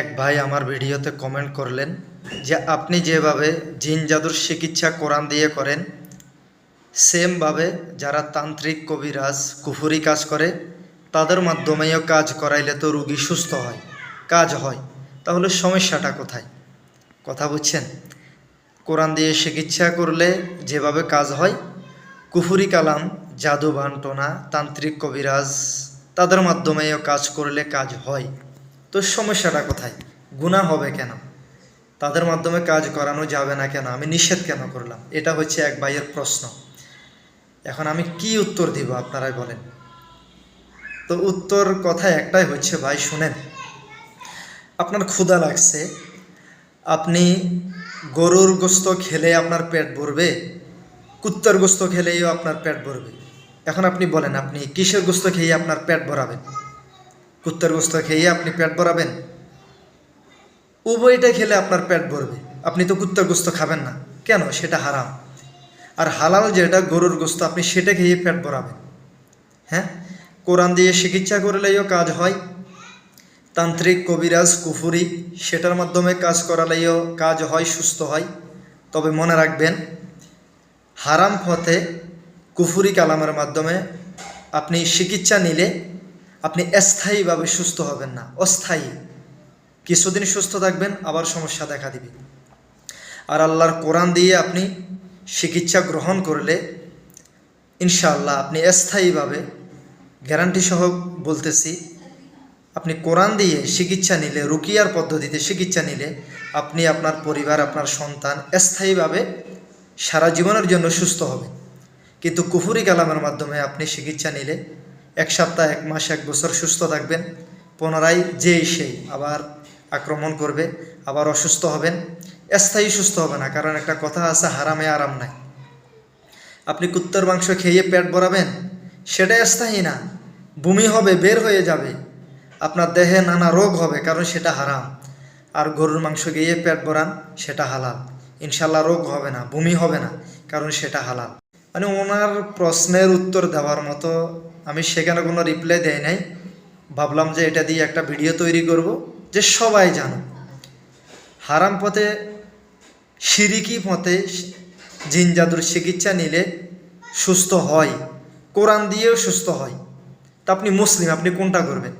এক ভাই আমার ভিডিওতে কমেন্ট করলেন যে আপনি যেভাবে জিন জাদুর চিকিৎসা কোরআন দিয়ে করেন সেমভাবে যারা তান্ত্রিক কবিরাজ, কুফুরি কাজ করে, তাদের মাধ্যমেও কাজ করাইলে তো রুগী সুস্থ হয়, কাজ হয়। তাহলে সমস্যাটা কোথায়? কথা বুঝছেন? কোরআন দিয়ে চিকিৎসা করলে যেভাবে কাজ হয়, কুফুরি কালাম, জাদু বান্টনা, তান্ত্রিক কবিরাজ, তাদের মাধ্যমেও কাজ করলে কাজ হয়। তো সমস্যাটা কোথায়? গুণা হবে কেন? তাদের মাধ্যমে কাজ করানো যাবে না কেন? আমি নিষেধ কেন করলাম? এটা হচ্ছে এক ভাইয়ের প্রশ্ন। এখন আমি কি উত্তর দিব, আপনারাই বলেন। তো উত্তর কথা একটাই হচ্ছে, ভাই, শুনেন। আপনার ক্ষুধা লাগছে। আপনি গরুর গোস্ত খেলে আপনার পেট ভরবে, কুত্তার গোস্ত খেলেও আপনার পেট ভরবে। এখন আপনি বলেন, আপনি কিসের গোস্ত খেয়ে আপনার পেট ভরাবেন? কুত্তার গোস্ত খেয়ে আপনি পেট ভরাবেন? উভয়টা খেলে আপনার পেট ভরবে। আপনি তো কুত্তার গোস্ত খাবেন না। কেন? সেটা হারাম। আর হালাল যেটা, গরুর গোস্ত, আপনি সেটা খেয়ে পেট ভরাবেন। হ্যাঁ? কোরআন দিয়ে চিকিৎসা করলেও কাজ হয়। তান্ত্রিক, কবিরাজ, কুফুরি, সেটার মাধ্যমে কাজ করালেও কাজ হয়, সুস্থ হয়। তবে মনে রাখবেন, হারাম পথে কুফুরি কালামের মাধ্যমে আপনি চিকিৎসা নিলে আপনি স্থায়ীভাবে সুস্থ হবেন না, অস্থায়ী। কিছুদিন সুস্থ থাকবেন, আবার সমস্যা দেখা দিবে। আর আল্লাহর কোরআন দিয়ে আপনি চিকিৎসা গ্রহণ করলে ইনশাআল্লাহ আপনি স্থায়ীভাবে গ্যারান্টি সহ বলতেছি, আপনি কোরআন দিয়ে চিকিৎসা নিলে, রুকিয়ার পদ্ধতিতে চিকিৎসা নিলে আপনি আপনার পরিবার, আপনার সন্তান স্থায়ীভাবে সারা জীবনের জন্য সুস্থ হবে কিন্তু কুফুরি কালামের মাধ্যমে আপনি চিকিৎসা নিলে এক সপ্তাহ, এক মাস, এক বছর সুস্থ থাকবেন, পুনরায় যেই সেই আবার আক্রমণ করবে, আবার অসুস্থ হবেন, স্থায়ী সুস্থ হবে না। কারণ একটা কথা আছে, হারামে আরাম নাই। আপনি কুত্তর মাংস খেয়ে পেট ভরাবেন, সেটা স্থায়ী না। বমি হবে, বের হয়ে যাবে। আপনার দেহে নানা রোগ হবে, কারণ সেটা হারাম। আর গরুর মাংস খেয়ে পেট ভরান, সেটা হালাল। ইনশাল্লাহ রোগ হবে না, বমি হবে না, কারণ সেটা হালাল। মানে ওনার প্রশ্নের উত্তর দেওয়ার মতো আমি সেখানে কোনো রিপ্লাই দেয় নাই। ভাবলাম যে এটা দিয়ে একটা ভিডিও তৈরি করব, যে সবাই জানো হারাম পথে, সিরিকি পথে জিন জাদুর চিকিৎসা নিলে সুস্থ হয়, কোরআন দিয়েও সুস্থ হয়। তা আপনি মুসলিম, আপনি কোনটা করবেন?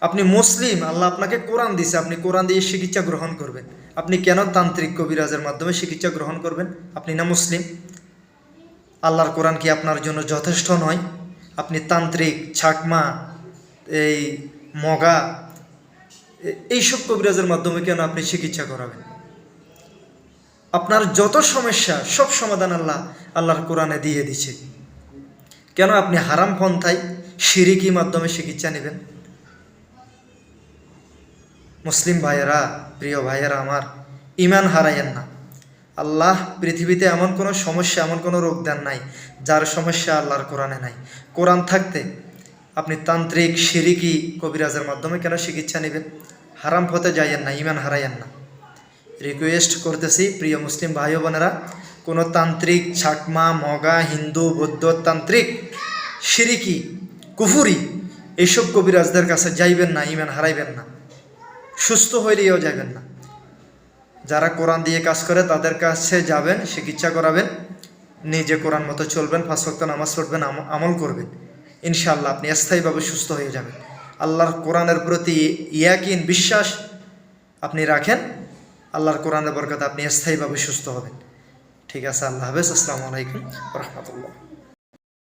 আপনি মুসলিম, আল্লাহ আপনাকে কোরআন দিছে, আপনি কোরআন দিয়ে চিকিৎসা গ্রহণ করবেন। আপনি কেন তান্ত্রিক কবিরাজের মাধ্যমে চিকিৎসা গ্রহণ করবেন? আপনি না মুসলিম? আল্লাহর কোরআন কি আপনার জন্য যথেষ্ট নয়? আপনি তান্ত্রিক, ছাকমা, এই মগা এইসব কবিরাজের মাধ্যমে কেন আপনি চিকিৎসা করাবেন? আপনার যত সমস্যা, সব সমাধান আল্লাহ আল্লাহর কোরআনে দিয়ে দিছে। কেন আপনি হারাম পন্থায় সিরিকি মাধ্যমে চিকিৎসা নেবেন? মুসলিম ভাইয়েরা, প্রিয় ভাইয়েরা আমার ইমান হারাইয়েন না। আল্লাহ পৃথিবীতে এমন কোনো সমস্যা, এমন কোনো রোগ দেন নাই, যার সমস্যা আল্লাহর কোরআনে নাই। কোরআন থাকতে আপনি তান্ত্রিক, সিরিকি কবিরাজের মাধ্যমে কেন চিকিৎসা নেবেন? হারাম পথে যাইয়েন না ইমান হারাইয়েন না। রিকোয়েস্ট করতেছি, প্রিয় মুসলিম ভাই বোনেরা কোনো তান্ত্রিক, ছাকমা, মগা, হিন্দু, বৌদ্ধ তান্ত্রিক, সিরিকি, কুফুরি এইসব কবিরাজদের কাছে যাইবেন না ইমান হারাইবেন না। সুস্থ হইলেও যাবেন না। যারা কোরআন দিয়ে কাজ করে, তাদের কাছে যাবেন, চিকিৎসা করাবেন, নিজে কোরআন মতো চলবেন, পাঁচ ওয়াক্ত নামাজ পড়বেন, আম- আমল করবেন। ইনশাআল্লাহ আপনি স্থায়ীভাবে সুস্থ হয়ে যাবেন। আল্লাহর কোরআনের প্রতি ইয়াকিন, বিশ্বাস আপনি রাখেন, আল্লাহর কোরআনের বরকত আপনি স্থায়ীভাবে সুস্থ হবেন। ঠিক আছে, আল্লাহ হাফেজ। আসসালামু আলাইকুম রহমতুল্লাহ।